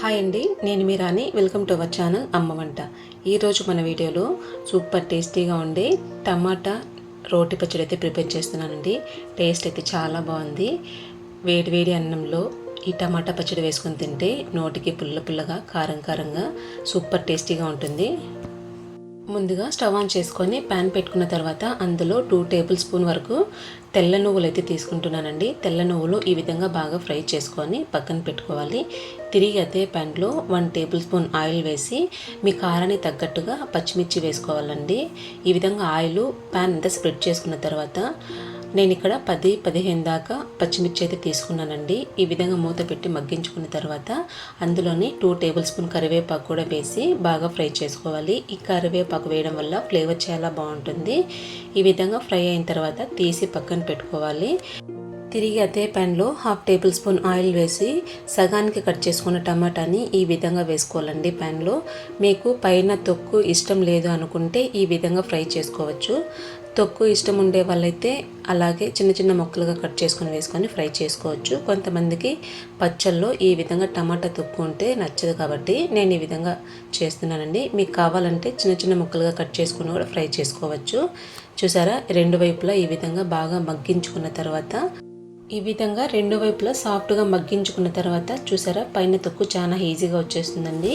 Hi అండి నేను మీ Rani. Welcome to our channel Amma Vanta. ఈరోజు మన వీడియోలో సూపర్ టేస్టీగా ఉండే టమాటా రోటి పచ్చడి అయితే ప్రిపేర్ చేస్తున్నానండి. టేస్ట్ అయితే చాలా బాగుంది. వేడి వేడి అన్నంలో ఈ టమాటా పచ్చడి వేసుకొని తింటే నోటికి పుల్ల పుల్లగా కారం కారంగా సూపర్ టేస్టీగా ఉంటుంది. ముందుగా స్టవ్ ఆన్ చేసుకొని ప్యాన్ పెట్టుకున్న తర్వాత అందులో టూ టేబుల్ స్పూన్ వరకు తెల్ల నువ్వులు అయితే తీసుకుంటున్నానండి. తెల్ల నువ్వులు ఈ విధంగా బాగా ఫ్రై చేసుకొని పక్కన పెట్టుకోవాలి. తిరిగి అదే ప్యాన్లో వన్ టేబుల్ స్పూన్ ఆయిల్ వేసి మీ కారానికి తగ్గట్టుగా పచ్చిమిర్చి వేసుకోవాలండి. ఈ విధంగా ఆయిల్ ప్యాన్ అంతా స్ప్రెడ్ చేసుకున్న తర్వాత నేను ఇక్కడ పది పదిహేను దాకా పచ్చిమిర్చి అయితే తీసుకున్నానండి. ఈ విధంగా మూత పెట్టి మగ్గించుకున్న తర్వాత అందులోని టూ టేబుల్ స్పూన్ కరివేపాకు కూడా వేసి బాగా ఫ్రై చేసుకోవాలి. ఈ కరివేపాకు వేయడం వల్ల ఫ్లేవర్ చాలా బాగుంటుంది. ఈ విధంగా ఫ్రై అయిన తర్వాత తీసి పక్కన పెట్టుకోవాలి. తిరిగి అదే ప్యాన్లో హాఫ్ టేబుల్ స్పూన్ ఆయిల్ వేసి సగానికి కట్ చేసుకున్న టమాటాని ఈ విధంగా వేసుకోవాలండి ప్యాన్లో మీకు పైన తొక్కు ఇష్టం లేదు అనుకుంటే ఈ విధంగా ఫ్రై చేసుకోవచ్చు. తొక్కు ఇష్టం ఉండే వాళ్ళైతే అలాగే చిన్న చిన్న ముక్కలుగా కట్ చేసుకొని వేసుకొని ఫ్రై చేసుకోవచ్చు. కొంతమందికి పచ్చల్లో ఈ విధంగా టమాటా తొక్కు ఉంటే నచ్చదు కాబట్టి నేను ఈ విధంగా చేస్తున్నానండి. మీకు కావాలంటే చిన్న చిన్న ముక్కలుగా కట్ చేసుకుని కూడా ఫ్రై చేసుకోవచ్చు. చూసారా? రెండు వైపులా ఈ విధంగా బాగా మగ్గించుకున్న తర్వాత ఈ విధంగా రెండు వైపులా సాఫ్ట్గా మగ్గించుకున్న తర్వాత చూసారా? పైన తొక్కు చాలా ఈజీగా వచ్చేస్తుందండి.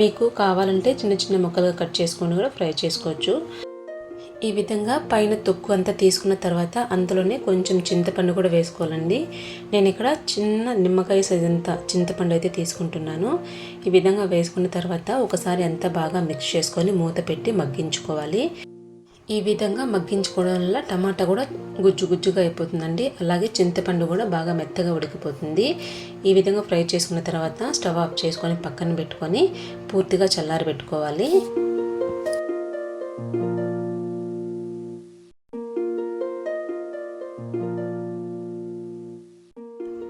మీకు కావాలంటే చిన్న చిన్న ముక్కలుగా కట్ చేసుకొని కూడా ఫ్రై చేసుకోవచ్చు. ఈ విధంగా పైన తొక్కు అంతా తీసుకున్న తర్వాత అందులోనే కొంచెం చింతపండు కూడా వేసుకోవాలండి. నేను ఇక్కడ చిన్న నిమ్మకాయ సైజ్ అంతా చింతపండు అయితే తీసుకుంటున్నాను. ఈ విధంగా వేసుకున్న తర్వాత ఒకసారి అంతా బాగా మిక్స్ చేసుకొని మూత పెట్టి మగ్గించుకోవాలి. ఈ విధంగా మగ్గించుకోవడం వల్ల టమాటా కూడా గుజ్జు గుజ్జుగా అయిపోతుందండి. అలాగే చింతపండు కూడా బాగా మెత్తగా ఉడికిపోతుంది. ఈ విధంగా ఫ్రై చేసుకున్న తర్వాత స్టవ్ ఆఫ్ చేసుకొని పక్కన పెట్టుకొని పూర్తిగా చల్లారి పెట్టుకోవాలి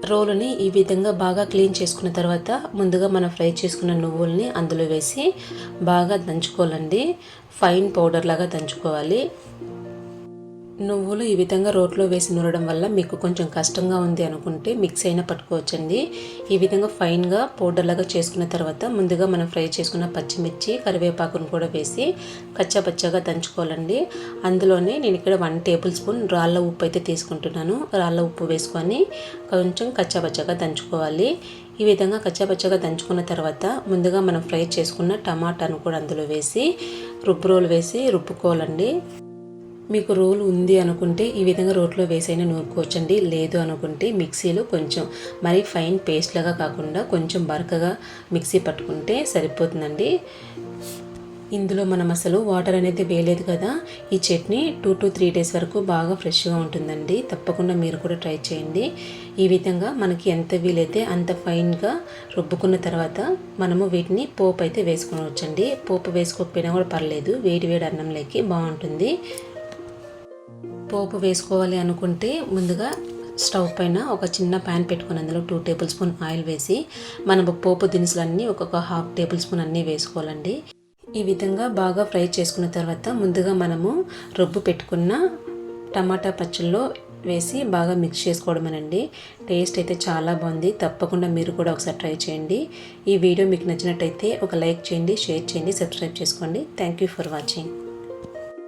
రోలుని ఈ విధంగా బాగా క్లీన్ చేసుకున్న తర్వాత ముందుగా మనం ఫ్రై చేసుకున్న నువ్వుల్ని అందులో వేసి బాగా దంచుకోవాలండి. ఫైన్ పౌడర్ లాగా దంచుకోవాలి. నువ్వులు ఈ విధంగా రోట్లో వేసి నూరడం వల్ల మీకు కొంచెం కష్టంగా ఉంది అనుకుంటే మిక్స్ అయినా పట్టుకోవచ్చండి. ఈ విధంగా ఫైన్గా పౌడర్ లాగా చేసుకున్న తర్వాత ముందుగా మనం ఫ్రై చేసుకున్న పచ్చిమిర్చి కరివేపాకును కూడా వేసి కచ్చాపచ్చాగా దంచుకోవాలండి. అందులోనే నేను ఇక్కడ వన్ టేబుల్ స్పూన్ రాళ్ళ ఉప్పు అయితే తీసుకుంటున్నాను. రాళ్ళ ఉప్పు వేసుకొని కొంచెం కచ్చాపచ్చాగా దంచుకోవాలి. ఈ విధంగా కచ్చాపచ్చగా దంచుకున్న తర్వాత ముందుగా మనం ఫ్రై చేసుకున్న టమాటాను కూడా అందులో వేసి రుబ్బు రోలు వేసి రుబ్బుకోవాలండి. మీకు రోలు ఉంది అనుకుంటే ఈ విధంగా రోట్లో వేసైనా నూరుకోవచ్చండి. లేదు అనుకుంటే మిక్సీలో కొంచెం మరీ ఫైన్ పేస్ట్ లాగా కాకుండా కొంచెం బరకగా మిక్సీ పట్టుకుంటే సరిపోతుందండి. ఇందులో మనం అసలు వాటర్ అనేది వేయలేదు కదా ఈ chutney two to three days వరకు బాగా ఫ్రెష్గా ఉంటుందండి. తప్పకుండా మీరు కూడా ట్రై చేయండి. ఈ విధంగా మనకి ఎంత వీలైతే అంత ఫైన్గా రుబ్బుకున్న తర్వాత మనము వీటిని పోపు అయితే వేసుకోవచ్చండి పోపు వేసుకోకపోయినా కూడా పర్లేదు వేడి వేడి అన్నంలోకి బాగుంటుంది. పోపు వేసుకోవాలి అనుకుంటే ముందుగా స్టవ్ పైన ఒక చిన్న ప్యాన్ పెట్టుకుని అందులో టూ టేబుల్ స్పూన్ ఆయిల్ వేసి మనం పోపు దినుసులన్నీ ఒక్కొక్క హాఫ్ టేబుల్ స్పూన్ అన్నీ వేసుకోవాలండి. ఈ విధంగా బాగా ఫ్రై చేసుకున్న తర్వాత ముందుగా మనము రొబ్బు పెట్టుకున్న టమాటా పచ్చళ్ళలో వేసి బాగా మిక్స్ చేసుకోవడమేనండి. టేస్ట్ అయితే చాలా బాగుంది. తప్పకుండా మీరు కూడా ఒకసారి ట్రై చేయండి. ఈ వీడియో మీకు నచ్చినట్టయితే ఒక లైక్ చేయండి షేర్ చేయండి సబ్స్క్రైబ్ చేసుకోండి. Thank you for watching